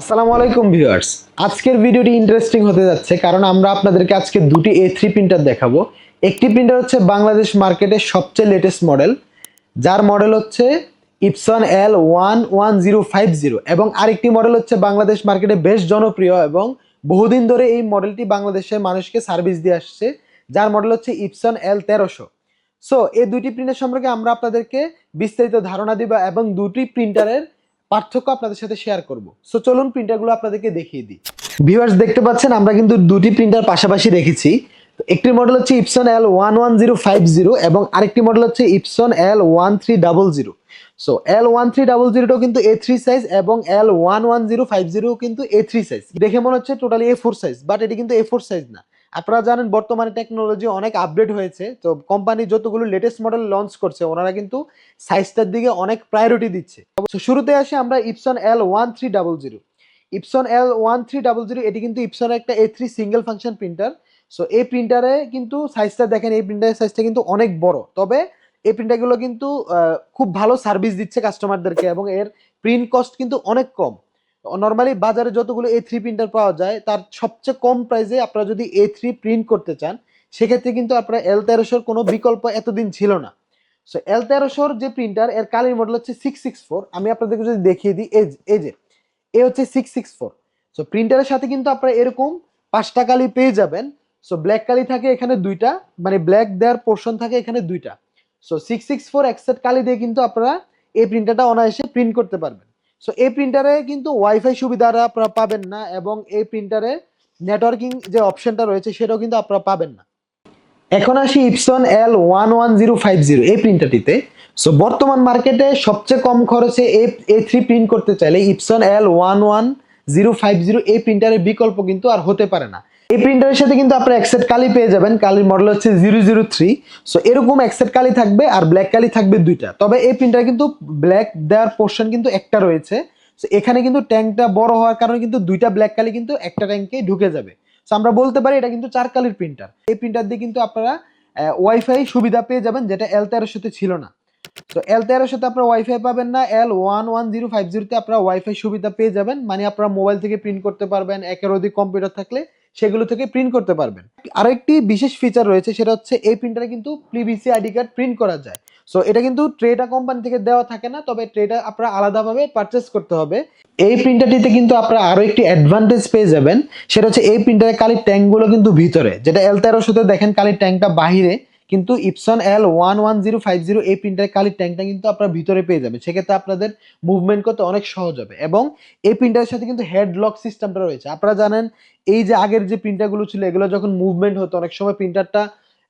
আসসালামু আলাইকুম ভিউয়ার্স। আজকের ভিডিওটি ইন্টারেস্টিং হতে যাচ্ছে কারণ আমরা আপনাদেরকে আজকে দুটি এ থ্রি প্রিন্টার দেখাবো। একটি প্রিন্টার হচ্ছে বাংলাদেশ মার্কেটের সবচেয়ে লেটেস্ট মডেল যার মডেল হচ্ছে Epson L one one zero five zero এবং আরেকটি মডেল হচ্ছে বাংলাদেশ মার্কেটে বেশ জনপ্রিয় এবং বহুদিন ধরে এই মডেলটি বাংলাদেশের মানুষকে সার্ভিস দিয়ে আসছে, যার মডেল হচ্ছে ইপসন এল তেরোশো। সো এই দুটি প্রিন্টার সম্পর্কে আমরা আপনাদেরকে বিস্তারিত ধারণা দিব এবং দুটি প্রিন্টারের পার্থক্য আপনাদের সাথে শেয়ার করব। সো চলুন প্রিন্টারগুলো আপনাদেরকে দেখিয়ে দিই। ভিউয়ার্স দেখতে পাচ্ছেন, আমরা কিন্তু দুটি প্রিন্টার পাশাপাশি রেখেছি। একটি মডেল হচ্ছে Epson L one one zero five zero এবং আরেকটি মডেল হচ্ছে Epson L one three double zero so L one three double জিরোটাও কিন্তু এ থ্রি সাইজ এবং L one one zero five zero কিন্তু এ থ্রি সাইজ দেখে মনে হচ্ছে totally A four size but এটি কিন্তু এ ফোর সাইজ না। আপনারা জানেন বর্তমানে টেকনোলজি অনেক আপডেট হয়েছে, তো কোম্পানি যতগুলো লেটেস্ট মডেল লঞ্চ করছে, ওনারা কিন্তু সাইজটার দিকে অনেক প্রায়োরিটি দিচ্ছে। শুরুতে আসি আমরা Epson L one three double zero Epson L one three double zero এটি কিন্তু ইপসনের একটা A three single function printer so এই প্রিন্টারে কিন্তু সাইজটা দেখেন, এই প্রিন্টারের সাইজটা কিন্তু অনেক বড়। তবে এই প্রিন্টারগুলো কিন্তু খুব ভালো সার্ভিস দিচ্ছে কাস্টমারদেরকে এবং এর প্রিন্ট কস্ট কিন্তু অনেক কম। নর্মালি বাজারে যতগুলো এ থ্রি প্রিন্টার পাওয়া যায়, তার সবচেয়ে কম প্রাইসে আপনারা যদি এ থ্রি প্রিন্ট করতে চান, সেক্ষেত্রে কিন্তু আপনার এল তেরোশোর কোনো বিকল্প এতদিন ছিল না। সো এল তেরোশোর যে প্রিন্টার এর কালির মডেল হচ্ছে সিক্স সিক্স ফোর আমি আপনাদেরকে যদি দেখিয়ে দিই এজ এজে এ হচ্ছে সিক্স সিক্স ফোর সো প্রিন্টারের সাথে কিন্তু আপনারা এরকম পাঁচটা কালি পেয়ে যাবেন। সো ব্ল্যাক কালি থাকে এখানে দুইটা মানে ব্ল্যাক দেওয়ার পোর্শন থাকে এখানে দুইটা। সো সিক্স সিক্স ফোর একসেট কালি দিয়ে কিন্তু আপনারা এই প্রিন্টারটা অনায়াসে প্রিন্ট করতে পারবেন। সো এই প্রিন্টারে কিন্তু ওয়াইফাই সুবিধাটা আপনারা পাবেন না এবং এই প্রিন্টারে নেটওয়ার্কিং যে অপশনটা রয়েছে সেটাও কিন্তু আপনারা পাবেন না। এখন আসি Epson L one one zero five zero এই প্রিন্টারটিতে সো বর্তমান মার্কেটে সবচেয়ে কম খরচে এ এ থ্রি প্রিন্ট করতে চাইলে Epson L one one zero five zero এই প্রিন্টারের বিকল্প কিন্তু আর হতে পারে না। এই প্রিন্টারের সাথে কিন্তু আপনার একসেট কালি পেয়ে যাবেন। কালির মডেল হচ্ছে জিরো জিরো থ্রি সো এরকম একসেট কালি থাকবে আর ব্ল্যাক কালি থাকবে দুইটা। তবে এই প্রিন্টার কিন্তু ব্ল্যাক দেওয়ার পোর্শন কিন্তু একটা রয়েছে। সো এখানে কিন্তু ট্যাঙ্কটা বড় হওয়ার কারণে কিন্তু দুইটা ব্ল্যাক কালি কিন্তু একটা ট্যাঙ্কে ঢুকে যাবে। সো আমরা বলতে পারি এটা কিন্তু চার কালির প্রিন্টার এই প্রিন্টার দিয়ে কিন্তু আপনারা ওয়াইফাই সুবিধা পেয়ে যাবেন যেটা এল সাথে ছিল না। তো এল সাথে আপনারা ওয়াইফাই পাবেন না। L one one zero five জিরোতে আপনারা ওয়াইফাই সুবিধা পেয়ে যাবেন। মানে আপনারা মোবাইল থেকে প্রিন্ট করতে পারবেন। একের অধিক কম্পিউটার থাকলে সেগুলো থেকে প্রিন্ট করতে পারবেন। আরেকটি বিশেষ ফিচার রয়েছে, সেটা হচ্ছে এই প্রিন্টারে কিন্তু পিভিসি আইডি কার্ড প্রিন্ট করা যায়। সো এটা কিন্তু ট্রেটা কোম্পানি থেকে দেওয়া থাকে না, তবে ট্রেটা আপনারা আলাদাভাবে পারচেস করতে হবে। এই প্রিন্টারটিতে কিন্তু আপনারা আরও একটি অ্যাডভান্টেজ পেয়ে যাবেন, সেটা হচ্ছে এই প্রিন্টারের কালির ট্যাঙ্কগুলো কিন্তু ভিতরে। যেটা এল তেরোশোতে দেখেন কালির ট্যাঙ্কটা বাহিরে কিন্তু Epson L one one zero five zero এই প্রিন্টারের কালির ট্যাঙ্কটা কিন্তু আপনার ভিতরে পেয়ে যাবে। সেক্ষেত্রে আপনাদের মুভমেন্ট করতে অনেক সহজ হবে। এবং এই প্রিন্টারের সাথে কিন্তু হেড লক সিস্টেমটা রয়েছে। আপনারা জানেন, এই যে আগের যে প্রিন্টারগুলো ছিল, এগুলো যখন মুভমেন্ট হতো, অনেক সময় প্রিন্টারটা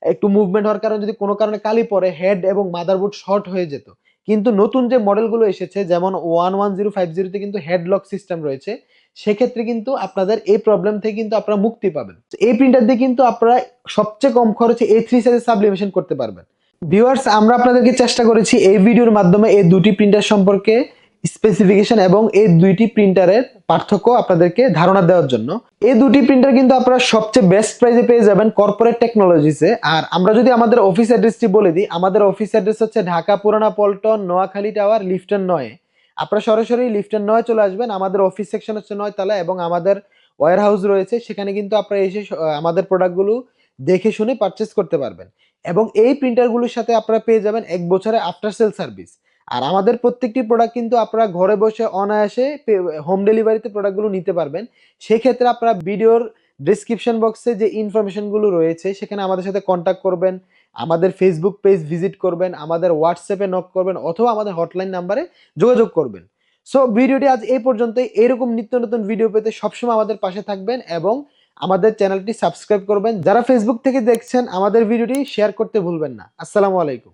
একটু মুভমেন্ট হওয়ার কারণে যদি কোনো কারণে কালি পরে হেড এবং মাদারবোর্ড শর্ট হয়ে যেত। কিন্তু নতুন যে মডেলগুলো এসেছে, যেমন ওয়ান ওয়ান জিরো ফাইভ জিরোতে কিন্তু হেডলক সিস্টেম রয়েছে, সেক্ষেত্রে কিন্তু আপনাদের এই প্রবলেম থেকে কিন্তু আপনারা মুক্তি পাবেন। এই প্রিন্টার দিয়ে কিন্তু আপনারা সবচেয়ে কম খরচে এই থ্রি সাইজের সাবলিমেশন করতে পারবেন। ভিউয়ার্স আমরা আপনাদেরকে চেষ্টা করেছি এই ভিডিওর মাধ্যমে এই দুটি প্রিন্টার সম্পর্কে স্পেসিফিকেশন এবং এই দুইটি প্রিন্টারের পার্থক্য আপনাদেরকে ধারণা দেওয়ার জন্য। এই দুটি প্রিন্টার কিন্তু আপনারা সবচেয়ে বেস্ট প্রাইসে পেয়ে যাবেন কর্পোরেট টেকনোলজিসে আর আমরা যদি আমাদের অফিস অ্যাড্রেসটি বলে দিই, আমাদের অফিস অ্যাড্রেস হচ্ছে ঢাকা, পুরানা, পল্টন, নোয়াখালী টাওয়ার লিফটন নয়। আপনারা সরাসরি লিফটের নয় চলে আসবেন, আমাদের অফিস সেকশন হচ্ছে নয়তলা এবং আমাদের ওয়ার হাউস রয়েছে, সেখানে কিন্তু আপনারা এসে আমাদের প্রোডাক্টগুলো দেখে শুনে পারচেস করতে পারবেন। এবং এই প্রিন্টারগুলোর সাথে আপনারা পেয়ে যাবেন এক বছরে আফটার সেল সার্ভিস আর আমাদের প্রত্যেকটি প্রোডাক্ট কিন্তু আপনারা ঘরে বসে অনায়াসে হোম ডেলিভারিতে প্রোডাক্টগুলো নিতে পারবেন। সেক্ষেত্রে আপনারা ভিডিওর ডিসক্রিপশন বক্সে যে ইনফরমেশনগুলো রয়েছে, সেখানে আমাদের সাথে কন্ট্যাক্ট করবেন, আমাদের ফেসবুক পেজ ভিজিট করবেন, আমাদের হোয়াটসঅ্যাপে নক করবেন, অথবা আমাদের হটলাইন নাম্বারে যোগাযোগ করবেন। সো ভিডিওটি আজ এই পর্যন্তই। এরকম নিত্য নতুন ভিডিও পেতে সবসময় আমাদের পাশে থাকবেন এবং আমাদের চ্যানেলটি সাবস্ক্রাইব করবেন। যারা ফেসবুক থেকে দেখছেন, আমাদের ভিডিওটি শেয়ার করতে ভুলবেন না। আসসালামু আলাইকুম।